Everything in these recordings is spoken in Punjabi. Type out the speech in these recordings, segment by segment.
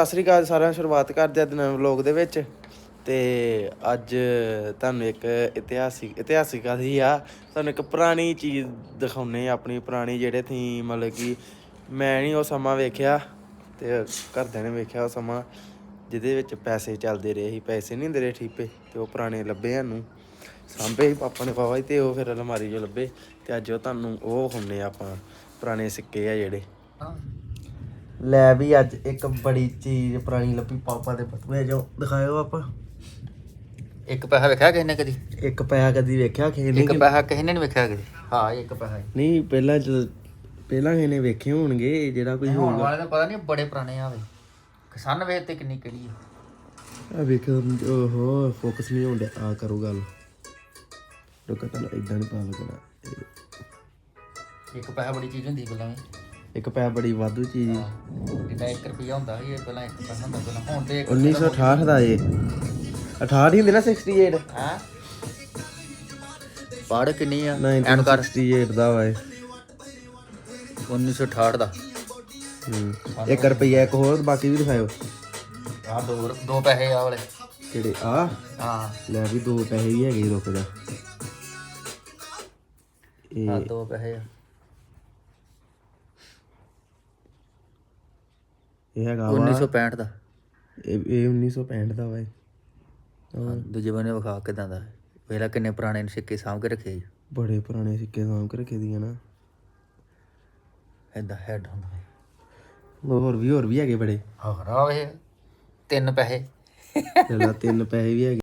ਸਤਿ ਸ੍ਰੀ ਅਕਾਲ ਸਾਰਿਆਂ ਨੂੰ, ਸ਼ੁਰੂਆਤ ਕਰਦੇ ਆ ਦਿਨ ਨਵੇਂ ਵਲੌਗ ਦੇ ਵਿੱਚ। ਤੇ ਅੱਜ ਤੁਹਾਨੂੰ ਇੱਕ ਇਤਿਹਾਸਿਕ ਇਤਿਹਾਸਿਕ ਹੀ ਆ, ਤੁਹਾਨੂੰ ਇੱਕ ਪੁਰਾਣੀ ਚੀਜ਼ ਦਿਖਾਉਨੇ ਆ ਆਪਣੀ ਪੁਰਾਣੀ ਜਿਹੜੇ ਥੀ ਮਤਲਬ ਕਿ ਮੈਂ ਨਹੀਂ ਉਹ ਸਮਾਂ ਵੇਖਿਆ ਤੇ ਘਰਦਿਆਂ ਨੇ ਵੇਖਿਆ ਉਹ ਸਮਾਂ, ਜਿਹਦੇ ਵਿੱਚ ਪੈਸੇ ਚੱਲਦੇ ਰਹੇ ਸੀ, ਪੈਸੇ ਨਹੀਂ ਹੁੰਦੇ ਰਹੇ ਠੀਪੇ ਤੇ ਉਹ ਪੁਰਾਣੇ ਲੱਭੇ ਸਾਨੂੰ। ਸਾਂਭੇ ਪਾਪਾ ਨੇ ਪਾਵਾ ਸੀ ਤੇ ਉਹ ਫਿਰ ਅਲਮਾਰੀ 'ਚ ਲੱਭੇ, ਤੇ ਅੱਜ ਉਹ ਤੁਹਾਨੂੰ ਉਹ ਹੁੰਨੇ ਆਪਾਂ, ਪੁਰਾਣੇ ਸਿੱਕੇ ਆ ਜਿਹੜੇ। ਲੈ ਵੀ ਅੱਜ ਇੱਕ ਬੜੀ ਚੀਜ਼ ਪੁਰਾਣੀ ਲੱਭੀ ਪਾਪਾ ਦੇ ਬਟੂਏ ਜੋ ਦਿਖਾਇਓ ਆਪਾਂ। ਇੱਕ ਪੈਸਾ ਵੇਖਿਆ ਕਿਸੇ ਨੇ ਕਦੀ? ਇੱਕ ਪੈਸਾ ਕਦੀ ਵੇਖਿਆ ਕਿਸੇ ਨੇ? ਇੱਕ ਪੈਸਾ ਕਿਸੇ ਨੇ ਨਹੀਂ ਵੇਖਿਆ ਕਦੀ? ਹਾਂ ਇੱਕ ਪੈਸਾ। ਹੀ। ਨਹੀਂ ਪਹਿਲਾਂ ਜਦ ਪਹਿਲਾਂ ਕਿਸੇ ਨੇ ਵੇਖੇ ਹੋਣਗੇ ਜਿਹੜਾ ਕੋਈ ਹੋਣ ਵਾਲੇ ਦਾ ਪਤਾ ਨਹੀਂ ਬੜੇ ਪੁਰਾਣੇ ਆਵੇ ਕਿਸਾਨ ਵੇਖ ਤੇ ਕਿੰਨੀ ਕਿਹੜੀ ਹੈ ਆ ਵੇਖ ਓਹੋ ਫੋਕਸ ਨਹੀਂ ਹੁੰਦਾ ਆ ਕਰੋ ਗੱਲ। ਰੁਕਾ ਤਾਂ ਇਦਾਂ ਨਹੀਂ ਪਾ ਲੱਗਣਾ। ਇੱਕ ਪੈਸਾ ਬੜੀ ਚੀਜ਼ ਹੁੰਦੀ ਵੀ ਇੱਕ ਪੈਸਾ ਬੜੀ ਵਾਧੂ ਚੀਜ਼। ਸੀ। ਜਿੱਦਾਂ 1 ਰੁਪਿਆ ਹੁੰਦਾ ਸੀ ਇਹ ਪਹਿਲਾਂ 1 ਪੈਸਾ ਹੁੰਦਾ ਪਹਿਲਾਂ ਹੁਣ ਤੇ 1968 ਦਾ ਇਹ। 68 ਹੀ ਹੁੰਦੇ ਨਾ 68 ਹੈ? ਪੜ ਕਿੰਨੀ ਆ? ਐਨ ਕਰ। 1968 ਦਾ ਵਾ ਇਹ। 1968 ਦਾ। ਹੂੰ 1 ਰੁਪਈਆ ਇੱਕ ਹੋਰ ਬਾਕੀ ਵੀ ਦਿਖਾਇਓ। ਆ ਦੋ ਦੋ ਪੈਸੇ ਆ ਵਾਲੇ। ਕਿਹੜੇ? ਆ? ਹਾਂ। ਲੈ ਵੀ ਦੋ ਪੈਸੇ ਵੀ ਹੈਗੇ ਰੁਕ ਜਾ ਇਹ ਆ ਦੋ ਪੈਸੇ ਆ। ਇਹ ਹੈਗਾ ਵਾ। 1965 ਦਾ। ਇਹ ਇਹ 1965 ਦਾ ਵਾ ਇਹ। ਹਾਂ, ਦੂਜੇ ਬੰਨੇ ਵਿਖਾ ਕਿਦਾਂ ਦਾ? ਵੇਲਾ ਕਿੰਨੇ ਪੁਰਾਣੇ ਸਿੱਕੇ ਸਾਂਭ ਕੇ ਰੱਖੇ ਜੀ ਬੜੇ ਪੁਰਾਣੇ ਸਿੱਕੇ ਸਾਂਭ ਕੇ ਰੱਖੇ ਦੀਆਂ ਨਾ। ਏਦਾਂ ਹੈਡ ਹੁੰਦਾ ਹੋਰ ਵੀ ਹੋਰ ਵੀ ਹੈਗੇ ਬੜੇ। ਹੋਰ ਆ ਵੇ ਤਿੰਨ ਪੈਸੇ। ਪਹਿਲਾਂ ਤਿੰਨ ਪੈਸੇ ਵੀ ਹੈਗੇ।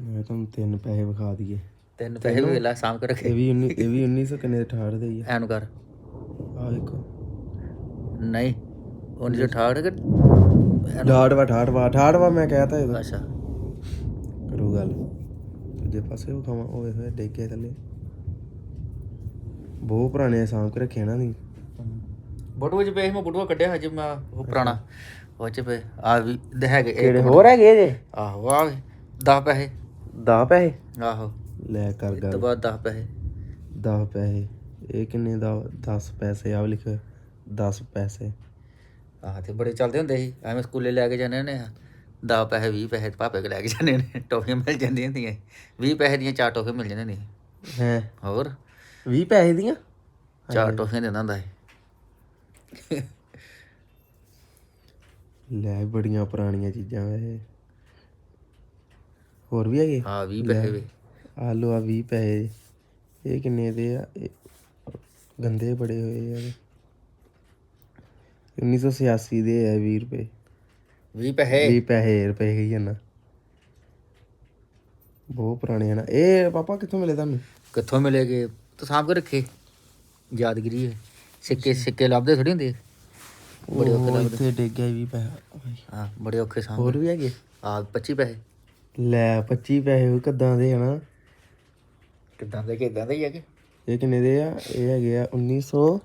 ਮੈਂ ਤੁਹਾਨੂੰ ਤਿੰਨ ਪੈਸੇ ਵਿਖਾ ਦਈਏ। ਤਿੰਨ ਪੈਸੇ ਵੀ ਵੇਲਾ ਸਾਂਭ ਕੇ ਰੱਖੇ। ਇਹ ਵੀ 19 ਇਹ ਵੀ 1900 ਕਿੰਨੇ ਦੇ 68 ਦੇ ਹੀ ਆ। ਐਨ ਕਰ। ਆ ਦੇਖੋ ਨਹੀਂ 1968 ਕਿ ਡਾਟ ਵਾ 68 ਵਾ 68 ਵਾ ਮੈਂ ਕਹਿਤਾ ਇਹਦਾ। ਅੱਛਾ। ਕਰੂ ਗੱਲ। ਦੂਜੇ ਪਾਸੇ ਵਿਖਾਵਾਂ ਓਏ ਹੋਏ ਡੇਗੇ ਥੱਲੇ। ਬਹੁਤ ਪੁਰਾਣੇ ਸਾਂਭ ਕੇ ਰੱਖੇ ਨਾ। ਨਹੀਂ ਬਟੂਆ ਚ ਪਏ ਸੀ, ਮੈਂ ਬਟੂਆ ਕੱਢਿਆ ਹਜੇ ਮੈਂ ਉਹ ਪੁਰਾਣਾ। ਉਹ ਚ ਪਏ। ਆ ਵੀ ਦੇ ਹੈਗੇ ਇੱਕ ਕਿਹੜੇ ਮਿੰਟ। ਹੋਰ ਹੈਗੇ ਜੇ? ਆਹੋ ਆ 10 ਪੈਸੇ। 10 ਪੈਸੇ? ਆਹੋ। ਲੈ ਕਰ ਤੋਂ ਗੱਲ। ਬਾਅਦ 10 ਪੈਸੇ। 10 ਪੈਸੇ। ਇਹ ਕਿੰਨੇ ਦਾ? 10 ਪੈਸੇ ਆ ਲਿਖਿਆ 10 ਪੈਸੇ। ਆਹ ਤੇ ਬੜੇ ਚੱਲਦੇ ਹੁੰਦੇ ਸੀ ਐਵੇਂ ਸਕੂਲੇ ਲੈ ਕੇ ਜਾਂਦੇ ਨੇ 10 ਪੈਸੇ 20 ਪੈਸੇ ਪਾਪੇ ਕੋਲ ਲੈ ਕੇ ਜਾਂਦੇ ਨੇ ਟੋਫੀਆਂ ਮਿਲ ਜਾਂਦੀਆਂ ਹੁੰਦੀਆਂ। 20 ਪੈਸੇ ਦੀਆਂ ਚਾਰ ਟੋਫੀਆਂ ਮਿਲ ਜਾਂਦੀਆਂ ਨੇ ਹੈ? ਹੋਰ? 20 ਪੈਸੇ ਦੀਆਂ? ਚਾਰ ਟੋਫੀਆਂ ਦਿੰਦਾ ਹੁੰਦਾ ਸੀ। ਲੈ ਬੜੀਆਂ ਪੁਰਾਣੀਆਂ ਚੀਜ਼ਾਂ ਵੈਸੇ ਹੋਰ ਵੀ ਹੈਗੇ? ਹਾਂ 20 ਪੈਸੇ ਵੀ। ਆਲੂ ਆ 20 ਪੈਸੇ। ਇਹ ਕਿੰਨੇ ਦੇ ਆ? ਇਹ ਗੰਦੇ ਬੜੇ ਹੋਏ ਆ। 1986 ਦੇ ਆ 20 ਰੁਪਏ। 20 ਪੈਸੇ? 20 ਪੈਸੇ ਰੁਪਏ ਹੀ ਨਾ। ਬਹੁਤ ਪੁਰਾਣੇ ਹਨ ਇਹ ਪਾਪਾ ਕਿੱਥੋਂ ਮਿਲੇ ਤੁਹਾਨੂੰ? ਕਿੱਥੋਂ ਮਿਲੇਗੇ ਤੂੰ ਸਾਂਭ ਕੇ ਰੱਖੇ। ਯਾਦਗਿਰੀ ਹੈ। ਸਿੱਕੇ ਸਿੱਕੇ ਲੱਭਦੇ ਥੋੜੀ ਹੁੰਦੇ। ਬੜੇ ਔਖੇ ਲੱਭਦੇ। ਇੱਥੇ ਡਿੱਗ ਗਿਆ 20 ਪੈਸੇ। ਹਾਂ ਬੜੇ ਔਖੇ ਸਾਂਭ। ਹੋਰ ਵੀ ਹੈਗੇ? ਆ 25 ਪੈਸੇ। ਲੈ 25 ਪੈਸੇ ਉਹ ਕਿੱਦਾਂ ਦੇ ਹਨਾ ਕਿੱਦਾਂ ਦੇ ਕਿੱਦਾਂ ਦੇ ਹੀ ਹੈਗੇ। ਇਹ ਕਿੰਨੇ ਦੇ ਆ? ਇਹ ਹੈਗੇ ਆ 1900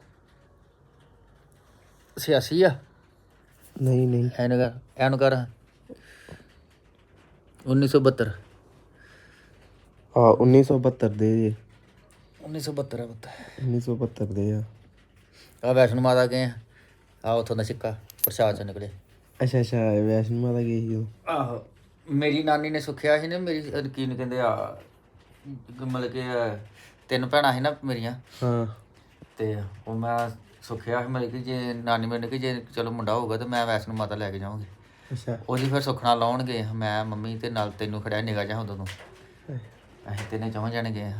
86 ਆ। ਨਹੀਂ ਨਹੀਂ। ਐਨ ਕਰ ਐਨ ਕਰ 1972 ਆ 1972 ਦੇ ਜੀ। 1972 ਆ ਪੁੱਤ। 1972 ਦੇ ਆ। ਆ ਵੈਸ਼ਨੂ ਮਾਤਾ ਗਏ ਆ। ਆ ਉਥੋਂ ਦਾ ਸਿੱਕਾ ਪ੍ਰਸ਼ਾਦ ਚ ਨਿਕਲੇ। ਅੱਛਾ ਅੱਛਾ ਵੈਸ਼ਨੂ ਮਾਤਾ ਗਈ ਸੀ ਉਹ। ਆਹੋ। ਮੇਰੀ ਨਾਨੀ ਨੇ ਸੁਖਿਆ ਸੀ ਨਾ ਮੇਰੀ ਕੀ ਨੂੰ ਕਹਿੰਦੇ ਆ ਮਤਲਬ ਕਿ ਤਿੰਨ ਭੈਣਾਂ ਸੀ ਨਾ ਮੇਰੀਆਂ। ਹਾਂ। ਤੇ ਉਹ ਮੈਂ ਸੁਖਿਆ ਮਤਲਬ ਕਿ ਜੇ ਨਾਨੀ ਮੈਨੂੰ ਕਿ ਜੇ ਚਲੋ ਮੁੰਡਾ ਹੋਊਗਾ ਤੇ ਮੈਂ ਵੈਸ਼ਨੂ ਮਾਤਾ ਲੈ ਕੇ ਜਾਵਾਂਗੀ। ਅੱਛਾ। ਉਹਦੀ ਫਿਰ ਸੁਖਣਾ ਲਾਉਣਗੇ ਮੈਂ ਮੰਮੀ ਤੇ ਨਾਲ ਤੈਨੂੰ ਖੜਿਆ ਨਿਗਾ ਜਾ ਉਦੋਂ ਨੂੰ ਅਸੀਂ ਤਿੰਨੇ ਚੌਂ ਜਾਣੇ ਗਏ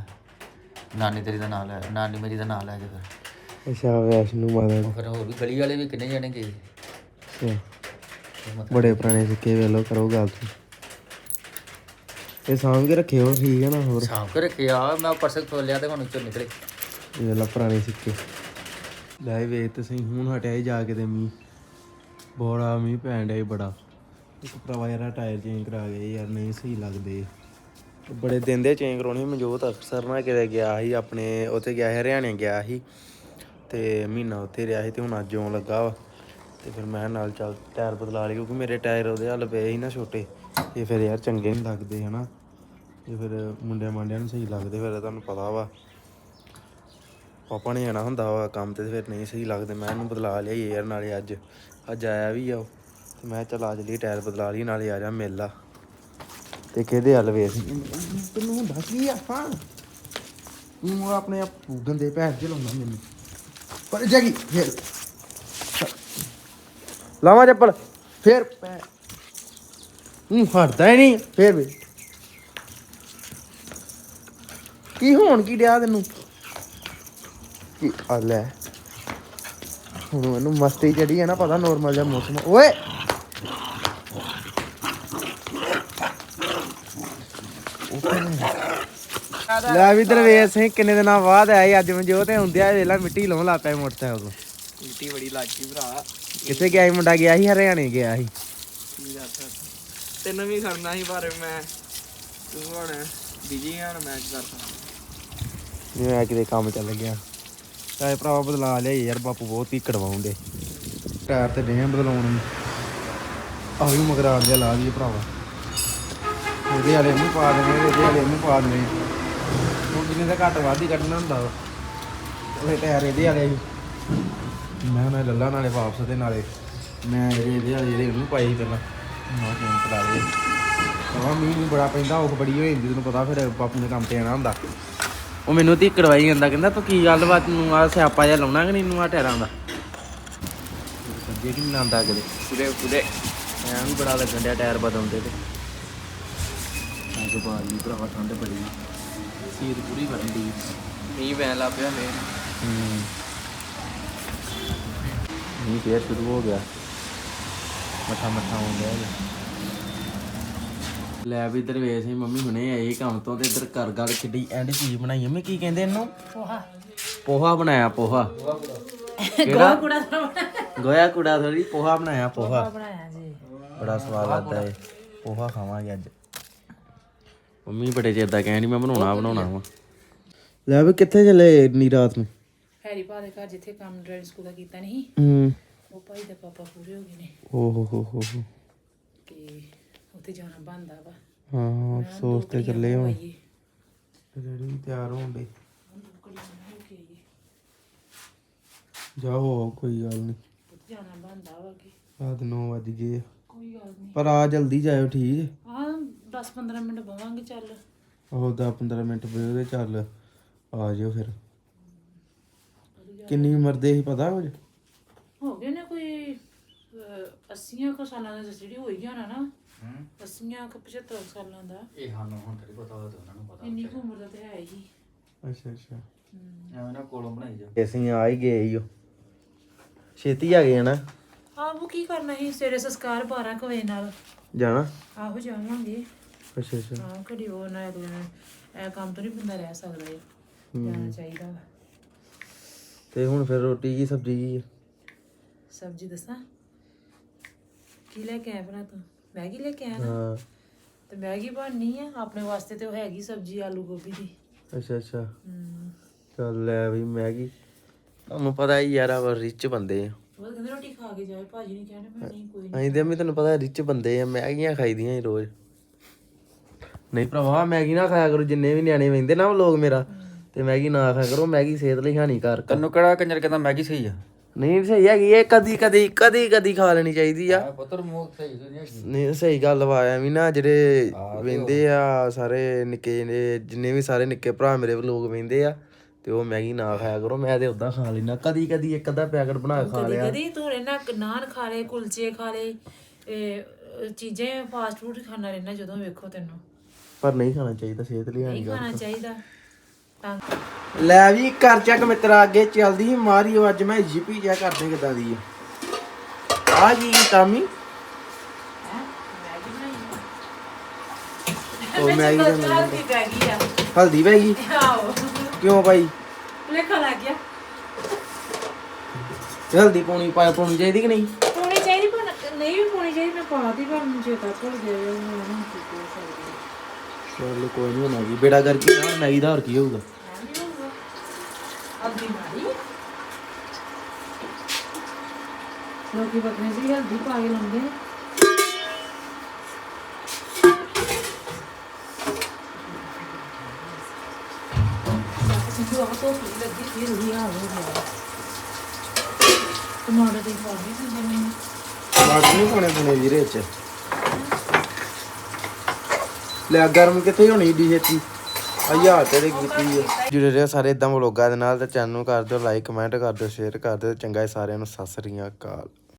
ਨਾਨੀ ਤੇਰੀ ਦਾ ਨਾਂ ਲੈ ਨਾਨੀ ਮੇਰੀ ਦਾ ਨਾਂ ਲੈ ਕੇ ਫਿਰ। ਅੱਛਾ ਵੈਸ਼ਨੂ ਮਾਤਾ ਉਹ ਫਿਰ ਹੋਰ ਵੀ ਗਲੀ ਵਾਲੇ ਵੀ ਕਿੰਨੇ ਜਾਣੇ ਗਏ। ਅੱਛਾ। ਬੜੇ ਪੁਰਾਣੇ ਸਿੱਕੇ ਵੇਲੋ ਕਰੋ ਗੱਲ ਤੂੰ ਇਹ ਸਾਂਭ ਕੇ ਰੱਖਿਓ ਠੀਕ ਹੈ ਨਾ ਹੋਰ? ਸਾਂਭ ਕੇ ਰੱਖਿਆ ਮੈਂ ਪਰਸ ਖੋਲਿਆ ਤੇ ਹੁਣ ਚੋਂ ਨਿਕਲੇ। ਇਹ ਵੇਲਾ ਪੁਰਾਣੇ ਸਿੱਕੇ। ਲੈ ਵੇਖ ਤੇ ਸਹੀ ਹੁਣ ਹਟਿਆ ਹੀ ਜਾ ਕੇ ਤੇ ਮੀਂਹ। ਬੜਾ ਮੀਂਹ ਪੈਣ ਡਿਆ ਸੀ ਬੜਾ। ਇੱਕ ਭਰਾਵਾ ਯਾਰ ਟਾਇਰ ਚੇਂਜ ਕਰਾ ਗਏ ਯਾਰ ਨਹੀਂ ਸਹੀ ਲੱਗਦੇ। ਬੜੇ ਦਿਨ ਦੇ ਚੇਂਜ ਕਰਾਉਣੇ ਮਨਜੋਤ ਅਕਸਰ ਨਾ ਕਿਤੇ ਗਿਆ ਸੀ, ਆਪਣੇ ਉੱਥੇ ਗਿਆ ਸੀ, ਹਰਿਆਣੇ ਗਿਆ ਸੀ। ਤੇ ਮਹੀਨਾ ਉੱਥੇ ਰਿਹਾ ਸੀ ਤੇ ਹੁਣ ਅੱਜ ਆਉਣ ਲੱਗਾ ਵਾ। ਤੇ ਫਿਰ ਮੈਂ ਨਾਲ ਚੱਲ ਟਾਇਰ ਬਦਲਾ ਲਏ ਕਿਉਂਕਿ ਮੇਰੇ ਟਾਇਰ ਉਹਦੇ ਹੱਲ ਪਏ ਸੀ ਨਾ ਛੋਟੇ। ਤੇ ਫਿਰ ਯਾਰ ਚੰਗੇ ਨਹੀਂ ਲੱਗਦੇ ਹਨਾ। ਤੇ ਫਿਰ ਮੁੰਡਿਆਂ ਮਾਂਡਿਆਂ ਨੂੰ ਸਹੀ ਲੱਗਦੇ, ਫਿਰ ਤੁਹਾਨੂੰ ਪਤਾ ਵਾ। ਪਾਪਾ ਨੇ ਜਾਣਾ ਹੁੰਦਾ ਵਾ ਕੰਮ ਤੇ ਫਿਰ ਨਹੀਂ ਸਹੀ ਲੱਗਦੇ। ਮੈਂ ਇਹਨੂੰ ਬਦਲਾ ਲਿਆ ਯਾਰ ਨਾਲੇ ਅੱਜ। ਅੱਜ ਆਇਆ ਵੀ ਆ ਉਹ। ਤੇ ਮੈਂ ਚੱਲ ਆ ਜਲੀ ਟਾਇਰ ਬਦਲਾ ਲਈ ਨਾਲੇ ਆ ਜਾ ਮਿਲ। ਆ ਤੇ ਕਿਹਦੇ ਹੱਲ ਵੇਖ। ਤੈਨੂੰ ਹੁੰਦਾ ਕੀ ਆ? ਹਾਂ। ਤੂੰ ਆਪਣੇ ਆਪ ਗੰਦੇ ਪੈਰ ਚ ਲਾਉਂਦਾ ਮੈਨੂੰ। ਪਰ ਜਗੀ ਫੇਰ। ਲਾਵਾਂ ਚੱਪਲ। ਫੇਰ ਹੂੰ ਹਟਦਾ ਹੀ ਨਹੀਂ। ਫੇਰ ਵੀ। ਕੀ ਹੋਣ ਕੀ ਡਿਆ ਤੈਨੂੰ? ਕੀ ਆ ਲੈ। ਹੁਣ ਮੈਨੂੰ ਮਸਤੀ ਚੜੀ ਹੈ ਨਾ ਪਤਾ ਨੋਰਮਲ ਜਿਹਾ ਮੌਸਮ। ਓਏ! ਲੈ ਵੀ ਦਰਵੇਸ਼ ਸਿੰਘ ਕਿੰਨੇ ਦਿਨਾਂ ਬਾਅਦ ਆਏ ਅੱਜ ਮਨਜੋਤ ਤੇ ਹੁੰਦਿਆ ਵੇਲਾ ਮਿੱਟੀ ਲਾਉਣ ਲੱਗ ਪਿਆ ਮੋਟਰਸਾਈਕਲ ਤੋਂ। ਮਿੱਟੀ ਬੜੀ ਲੱਗੀ ਭਰਾ। ਕਿੱਥੇ ਗਿਆ ਸੀ ਮੁੰਡਾ? ਗਿਆ ਸੀ ਹਰਿਆਣੇ ਗਿਆ ਸੀ। ਤੈਨੂੰ ਵੀ ਕਰਨਾ ਸੀ ਪਰ ਮੈਂ ਤੂੰ ਹੁਣ ਬਿਜ਼ੀ ਹਾਂ ਮੈਚ ਕਰਦਾ? ਜਿਵੇਂ ਆ ਕਿਤੇ ਕੰਮ ਚੱਲ ਗਿਆ। ਟਾਇਰ ਭਰਾਵਾ ਬਦਲਾ ਲਿਆ ਯਾਰ, ਬਾਪੂ ਬਹੁਤ ਹੀ ਕੜਵਾਉਂਦੇ ਟਾਇਰ ਤੇ ਡੇ ਬਦਲਾਉਣ ਆ ਵੀ ਮਗਰਾੜ ਜਿਹਾ ਲਾ ਦਈਏ ਭਰਾਵਾ। ਇਹਦੇ ਵਾਲੇ ਨੂੰ ਪਾ ਦੇਣੇ, ਇਹਦੇ ਵਾਲੇ ਨੂੰ ਪਾ ਦੇਣੇ। ਹੁਣ ਜਿੰਨੇ ਦਾ ਘੱਟ ਵੱਧ ਹੀ ਕੱਢਣਾ ਹੁੰਦਾ ਉਹ ਟਾਇਰ ਇਹਦੇ ਵਾਲੇ ਸੀ ਮੈਂ ਮੈਂ ਲੱਲਾ ਨਾਲੇ ਵਾਪਸ ਤੇ ਨਾਲੇ, ਮੈਂ ਇਹਦੇ ਇਹਦੇ ਵਾਲੇ ਜਿਹੜੇ ਉਹਨੂੰ ਪਾਈ ਸੀ ਪਹਿਲਾਂ ਨਾ ਫੋਨ ਕਰਾ ਦੇ ਕਹਾਂ ਮੀਂਹ ਬੜਾ ਪੈਂਦਾ ਉਹ ਬੜੀ ਹੋ ਜਾਂਦੀ, ਤੈਨੂੰ ਪਤਾ ਫਿਰ ਬਾਪੂ ਨੇ ਕੰਮ ਤੇ ਆਣਾ ਹੁੰਦਾ। ਉਹ ਮੈਨੂੰ ਤੀ ਕੜਵਾਈ ਜਾਂਦਾ ਕਹਿੰਦਾ ਤੂੰ ਕੀ ਗੱਲਬਾਤ ਨੂੰ ਆ ਸਿਆਪਾ ਜਿਹਾ ਲਾਉਣਾ ਕਿ ਨਹੀਂ ਨੂੰ ਆ ਟਾਇਰਾਂ ਦਾ? ਸੱਜੇ ਕਿ ਲਾਉਂਦਾ ਕਦੇ ਪੂਰੇ ਪੂਰੇ ਐਂ ਵੀ ਬੜਾ ਲੱਗਣ ਡਿਆ ਟਾਇਰ ਬਦਲਦੇ ਤੇ। ਅੱਜ ਬਾਲੀ ਭਰਾਵਾ ਠੰਡ ਬੜੀ ਸੀਤ ਪੂਰੀ ਕਰਨ ਦੀ ਮੀਂਹ ਪੈਣ ਲੱਗ ਪਿਆ ਫੇਰ ਹੂੰ। ਨਹੀਂ ਫੇਰ ਸ਼ੁਰੂ ਹੋ ਗਿਆ। ਮੱਠਾ ਮੱਠਾ ਹੋ ਗਿਆ ਜੀ। ਲੈ ਵੀ ਇਧਰ ਵੇਖ ਸੀ ਮੰਮੀ ਹੁਣੇ ਆਏ ਕੰਮ ਤੋਂ ਤੇ ਇਧਰ ਕਰ ਗੱਲ ਕਿੱਡੀ ਐਂਡ ਚੀਜ਼ ਬਣਾਈ ਮੰਮੀ ਕੀ ਕਹਿੰਦੇ ਇਹਨੂੰ? ਪੋਹਾ। ਪੋਹਾ ਬਣਾਇਆ ਪੋਹਾ। ਕਿਹੜਾ? ਗੋਇਆ ਕੁੜਾ ਥੋੜੀ ਪੋਹਾ ਬਣਾਇਆ ਪੋਹਾ ਬਣਾਇਆ ਜੀ। ਬੜਾ ਸਵਾਦ ਲੱਗਦਾ ਏ ਪੋਹਾ ਖਾਵਾਂਗੇ ਅੱਜ। ਮੰਮੀ ਬੜੇ ਚਿਰ ਦਾ ਕਹਿਣੀ ਮੈਂ ਬਣਾਉਣਾ ਬਣਾਉਣਾ ਵਾ। ਲੈ ਵੀ ਕਿੱਥੇ ਚੱਲੇ ਇੰਨੀ ਰਾਤ ਨੂੰ? ਹੈਰੀ ਭਾ ਦੇ ਘਰ ਜਿੱਥੇ ਕੰਮ ਡਰਾਈਵ ਸਕੂਲ ਦਾ ਕੀਤਾ ਨਹੀਂ ਹੂੰ। ਉਹ ਭਾਈ ਦੇ ਪਾਪਾ ਪੂਰੇ ਹੋ ਗਏ ਨੇ। ਓ ਹੋ ਹੋ ਹੋ ਹੋ। ਉੱਥੇ ਜਾਣਾ ਬੰਦਾ ਵਾ। ਹਾਂ ਅਫਸੋਸ ਤੇ ਚੱਲੇ ਹੁਣ ਵੀ ਤਿਆਰ ਹੋਣ ਦੇ ਜਾਓ ਕੋਈ ਗੱਲ ਨਹੀਂ ਜਾਣਾ ਬੰਦਾ ਵਾ ਕਿ ਰਾਤ 9 ਵੱਜ ਗਏ ਆ। ਕੋਈ ਗੱਲ ਨਹੀਂ ਪਰ ਆ ਜਲਦੀ ਜਾਇਓ ਠੀਕ? ਹੈ ਹਾਂ 10 15 ਮਿੰਟ ਬਵਾਂਗੇ ਚੱਲ। ਉਹ 10 15 ਮਿੰਟ ਉਹਦੇ ਚੱਲ। ਆ ਜਿਓ ਫਿਰ। ਕਿੰਨੀ ਉਮਰ ਦੇ ਸੀ ਪਤਾ ਕੁਝ? ਹੋ ਗਏ ਨੇ ਕੋਈ 80 ਕੁ ਸਾਲਾਂ ਦਾ ਜਿਹੜੀ ਹੋਈ ਜਾਣਾ ਨਾ। 80 ਕੁ 75 ਸਾਲਾਂ ਦਾ? ਇਹ ਸਾਨੂੰ ਹੁਣ ਥੋੜੀ ਪਤਾ ਹੋਇਆ ਤੇ ਉਹਨਾਂ ਨੂੰ ਪਤਾ ਇੰਨੀ ਕੁ ਉਮਰ ਦਾ ਤੇ ਹੈ ਹੀ। ਅੱਛਾ ਅੱਛਾ। ਐਵੇਂ ਨਾ ਕੋਲੋਂ ਬਣਾਈ ਜਾ। ਅਸੀਂ ਆ ਹੀ ਗਏ ਈਓ ਛੇਤੀ ਆ ਗਏ ਨਾ ਆਹੋ ਕੀ ਕਰਨਾ ਸੀ? ਸਵੇਰੇ ਸੰਸਕਾਰ 12 ਕੁ ਵਜੇ ਨਾਲ। ਜਾਣਾ? ਆਹੋ ਜਾਵਾਂਗੇ। ਅੱਛਾ ਅੱਛਾ। ਹਾਂ ਘੜੀ ਉਹ ਨਾ ਅਗਲੇ ਨੇ ਇਹ ਕੰਮ ਤੋਂ ਨਹੀਂ ਬੰਦਾ ਰਹਿ ਸਕਦਾ ਇਹ। ਜਾਣਾ ਚਾਹੀਦਾ ਵਾ। ਤੇ ਹੁਣ ਫਿਰ ਰੋਟੀ ਕੀ ਸਬਜ਼ੀ ਕੀ ਹੈ? ਸਬਜ਼ੀ ਦੱਸਾਂ? ਕੀ ਲੈ ਕੇ ਆਇਆ ਭਰਾ ਤੂੰ? ਮੈਗੀ ਲੈ ਕੇ ਆਇਆ ਨਾ। ਹਾਂ। ਤੇ ਮੈਗੀ ਬਣਨੀ ਆ ਆਪਣੇ ਵਾਸਤੇ ਤੇ ਉਹ ਹੈਗੀ ਸਬਜ਼ੀ ਆਲੂ ਗੋਭੀ ਦੀ। ਅੱਛਾ ਅੱਛਾ। ਹੂੰ। ਚੱਲ ਲੈ ਵੀ ਮੈਗੀ। ਤੁਹਾਨੂੰ ਪਤਾ ਹੀ ਯਾਰ ਆ ਰਿਚ ਬੰਦੇ ਆ। ਉਹ ਕਹਿੰਦੇ ਰੋਟੀ ਖਾ ਕੇ ਜਾਏ ਭਾਜੀ ਨੇ ਕਹਿਣਾ ਮੈਂ ਨਹੀਂ ਕੋਈ ਅਸੀਂ ਤੇ ਮੈਂ ਤੈਨੂੰ ਪਤਾ ਰਿਚ ਬੰਦੇ ਆ ਮੈਗੀਆਂ ਖਾਈਦੀਆਂ ਹੀ ਰੋਜ਼। ਨਹੀਂ ਭਰਾਵਾ ਮੈਗੀ ਨਾ ਖਾਇਆ ਕਰੋ ਜਿੰਨੇ ਵੀ ਨਿਆਣੇ ਵਹਿੰਦੇ ਨਾ ਲੋਕ ਮੇਰਾ ਤੇ ਮੈਗੀ ਨਾ ਖਾਇਆ ਕਰੋ ਮੈਗੀ ਸਿਹਤ ਲਈ ਹਾਨੀਕਾਰਕ। ਤੈਨੂੰ ਕਿਹੜਾ ਕੰਜਰ ਕਹਿੰਦਾ ਮੈਗੀ ਸਹੀ ਆ? ਨਹੀਂ ਸਹੀ ਹੈਗੀ ਇਹ ਕਦੀ ਕਦੀ ਕਦੀ ਕਦੀ ਖਾ ਲੈਣੀ ਚਾਹੀਦੀ ਆ। ਪੁੱਤਰ ਮੂੰਹ ਸਹੀ ਨਹੀਂ ਹੈਗੀ। ਨਹੀਂ ਸਹੀ ਗੱਲ ਵਾ ਐਵੇਂ ਨਾ ਜਿਹੜੇ ਵਹਿੰਦੇ ਆ ਸਾਰੇ ਨਿੱਕੇ ਨੇ ਜਿੰਨੇ ਵੀ ਸਾਰੇ ਨਿੱਕੇ ਭਰਾ ਮੇਰੇ ਲੋਕ ਵਹਿੰਦੇ ਆ ਤੇ ਉਹ ਮੈਗੀ ਨਾ ਖਾਇਆ ਕਰੋ ਮੈਂ ਤੇ ਉਦਾਂ ਖਾ ਲੈਣਾ ਕਦੀ ਕਦੀ ਇੱਕ ਅੱਧਾ ਪੈਕਟ ਬਣਾ ਕੇ ਖਾ ਕਦੀ ਲਿਆ। ਕਦੀ ਤੂੰ ਰਹਿਣਾ ਨਾਨ ਖਾ ਲੇ ਕੁਲਚੇ ਖਾ ਲੇ ਚੀਜ਼ਾਂ ਫਾਸਟ ਫੂਡ ਖਾਣਾ ਰਹਿਣਾ ਜਦੋਂ ਵੇਖੋ ਤੈਨੂੰ। ਪਰ ਨਹੀਂ ਖਾਣਾ ਚਾਹੀਦਾ ਸਿਹਤ ਲਈ ਨਹੀਂ ਖਾਣਾ ਚਾਹੀਦਾ ਤਾਂ ਲੈ ਵੀ ਕਰ ਚੱਕ ਮਿੱਤਰਾ ਅੱਗੇ ਚੱਲਦੀ ਮਾਰੀਓ ਅੱਜ ਮੈਂ ਜਿਪੀ ਜਿਆ ਕਰਦੇ ਕਿਦਾਂ ਦੀ ਆ। ਆ ਕੀ ਕੀਤਾ ਮੀ ਮੈਗੀ ਬਣਾਈ ਉਹ ਮੈਗੀ ਦਾ। ਹਲਦੀ ਪੈ ਗਈ? ਆਓ ਕਿਉਂ ਭਾਈ? ਲੇਖਾ ਲੱਗ ਗਿਆ। ਹਲਦੀ ਪਾਉਣੀ ਪਾ ਪਾਉਣੀ ਚਾਹੀਦੀ ਕਿ ਨਹੀਂ? ਪਾਉਣੀ ਚਾਹੀਦੀ ਪਰ ਨਹੀਂ ਵੀ ਪਾਉਣੀ ਚਾਹੀਦੀ ਮੈਂ ਪਾਤੀ ਪਰ ਮੈਨੂੰ ਚੇਤਾ ਭੁੱਲ ਗਿਆ ਮੈਂ ਨਹੀਂ ਕੀ ਕਰ ਸਕਦੀ ਚਲੋ ਕੋਈ ਨਹੀਂ ਮੈਗੀ ਬੇੜਾ ਕਰਕੇ ਨਾ ਮੈਗੀ ਦਾ ਹੋਰ ਕੀ ਹੋਊਗਾ? ਅੱਧੀ ਮਾਰੀ। ਲੋਕੀ ਬਕਨੇ ਸੀ ਹਲਦੀ ਪਾ ਕੇ ਲਾਉਂਦੇ। ਨੇ ਸਿੰਧੂ ਆ ਤੋਂ ਲੱਗੀ ਫਿਰ ਹੀ ਆ ਹੋ ਗਿਆ ਟਮਾਟਰ ਦੀ ਪਾਣੀ ਸੀ ਜਿਵੇਂ। ਟਮਾਟਰ ਨਹੀਂ ਪਾਉਣੇ ਪੁਣੇ ਵੀਰੇ ਚ ਲੈ ਗਰਮ ਕਿੱਥੇ ਹੋਣੀ ਡੀ ਛੇਤੀ ਆਇਆ ਤੇਰੇ ਕੀਤੀ ਹੈ ਜੁੜੇ ਰਹੋ ਸਾਰੇ ਇਦਾਂ ਵਲੋਗਾਂ ਦੇ ਨਾਲ ਤੇ ਚੈਨਲ ਨੂੰ ਕਰ ਦਿਓ ਲਾਈਕ ਕਮੈਂਟ ਕਰ ਦਿਓ ਸ਼ੇਅਰ ਕਰ ਦਿਓ ਚੰਗਾ ਹੈ ਸਾਰਿਆਂ ਨੂੰ, ਸਤਿ ਸ੍ਰੀ ਅਕਾਲ।